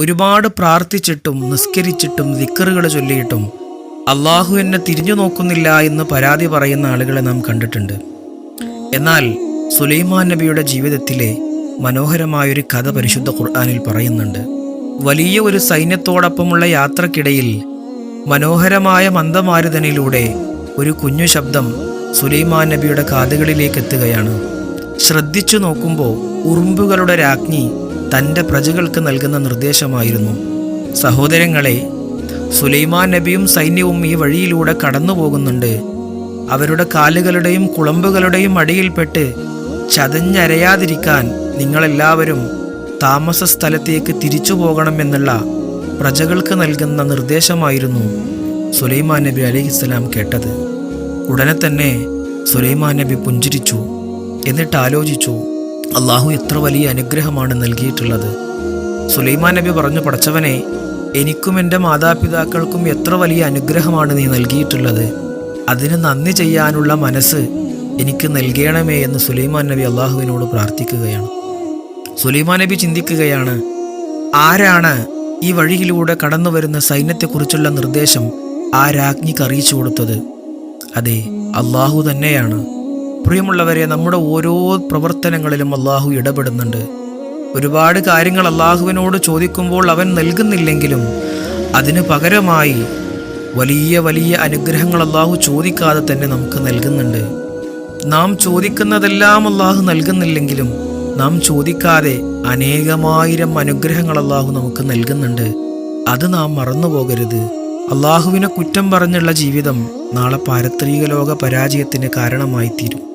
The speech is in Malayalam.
ഒരുപാട് പ്രാർത്ഥിച്ചിട്ടും നിസ്കരിച്ചിട്ടും ദിക്കറുകൾ ചൊല്ലിയിട്ടും അള്ളാഹു എന്നെ തിരിഞ്ഞു നോക്കുന്നില്ല എന്ന് പരാതി പറയുന്ന ആളുകളെ നാം കണ്ടിട്ടുണ്ട്. എന്നാൽ സുലൈമാൻ നബിയുടെ ജീവിതത്തിലെ മനോഹരമായൊരു കഥ പരിശുദ്ധ ഖുർആാനിൽ പറയുന്നുണ്ട്. വലിയ ഒരു സൈന്യത്തോടൊപ്പമുള്ള യാത്രക്കിടയിൽ മനോഹരമായ മന്ദമാരുതനിലൂടെ ഒരു കുഞ്ഞു ശബ്ദം സുലൈമാൻ നബിയുടെ കാതുകളിലേക്ക് എത്തുകയാണ്. ശ്രദ്ധിച്ചു നോക്കുമ്പോൾ ഉറുമ്പുകളുടെ രാജ്ഞി തന്റെ പ്രജകൾക്ക് നൽകുന്ന നിർദ്ദേശമായിരുന്നു. സഹോദരങ്ങളെ സുലൈമാൻ നബിയും സൈന്യവും ഈ വഴിയിലൂടെ കടന്നു പോകുന്നുണ്ട് അവരുടെ കാലുകളുടെയും കുളമ്പുകളുടെയും അടിയിൽപ്പെട്ട് ചതഞ്ഞരയാതിരിക്കാൻ നിങ്ങളെല്ലാവരും താമസ സ്ഥലത്തേക്ക് തിരിച്ചു പോകണമെന്നുള്ള പ്രജകൾക്ക് നൽകുന്ന നിർദ്ദേശമായിരുന്നു സുലൈമാൻ നബി അലൈഹിസ്സലാം കേട്ടത്. ഉടനെ തന്നെ സുലൈമാൻ നബി പുഞ്ചിരിച്ചു. എന്നിട്ട് ആലോചിച്ചു അള്ളാഹു എത്ര വലിയ അനുഗ്രഹമാണ് നൽകിയിട്ടുള്ളത്. സുലൈമാൻ നബി പറഞ്ഞു പടച്ചവനെ എനിക്കും എന്റെ മാതാപിതാക്കൾക്കും എത്ര വലിയ അനുഗ്രഹമാണ് നീ നൽകിയിട്ടുള്ളത്. അതിന് നന്ദി ചെയ്യാനുള്ള മനസ്സ് എനിക്ക് നൽകണമേ എന്ന് സുലൈമാൻ നബി അള്ളാഹുവിനോട് പ്രാർത്ഥിക്കുകയാണ്. സുലൈമാൻ നബി ചിന്തിക്കുകയാണ് ആരാണ് ഈ വഴിയിലൂടെ കടന്നു വരുന്ന സൈന്യത്തെക്കുറിച്ചുള്ള നിർദ്ദേശം ആ രാജ്ഞിക്ക് അറിയിച്ചു കൊടുത്തത്? അതെ അള്ളാഹു തന്നെയാണ്. പ്രിയമുള്ളവരെ നമ്മുടെ ഓരോ പ്രവർത്തനങ്ങളിലും അള്ളാഹു ഇടപെടുന്നുണ്ട്. ഒരുപാട് കാര്യങ്ങൾ അള്ളാഹുവിനോട് ചോദിക്കുമ്പോൾ അവൻ നൽകുന്നില്ലെങ്കിലും അതിന് പകരമായി വലിയ വലിയ അനുഗ്രഹങ്ങൾ അള്ളാഹു ചോദിക്കാതെ തന്നെ നമുക്ക് നൽകുന്നുണ്ട്. നാം ചോദിക്കുന്നതെല്ലാം അള്ളാഹു നൽകുന്നില്ലെങ്കിലും നാം ചോദിക്കാതെ അനേകമായിരം അനുഗ്രഹങ്ങൾ അള്ളാഹു നമുക്ക് നൽകുന്നുണ്ട്. അത് നാം മറന്നു പോകരുത്. അള്ളാഹുവിനെ കുറ്റം പറഞ്ഞുള്ള ജീവിതം നാളെ പാരത്രിക ലോക പരാജയത്തിന് കാരണമായി തീരും